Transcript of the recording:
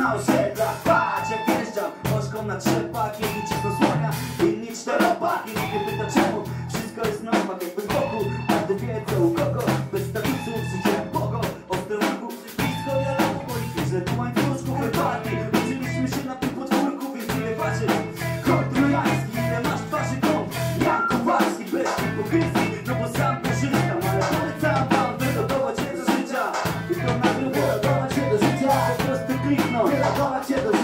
na osiedlach Patrz jak wjeżdżam, ośką na trzepak Jedni cię zasłania, inni czteropak I nikt nie pyta czemu, wszystko jest na opak Jakby z boku, każdy wie co u kogo Bez statusów, życie bogo. Ostro roku, blisko dialogu Polityczne tu łańcuszku, wypadki Uczyliśmy się na tym podwórku, więc ile waży Kod trojański, ile masz twarzy gąb Jan Kowalski, bez hipokryzji просто крикнул Мирогон отсюда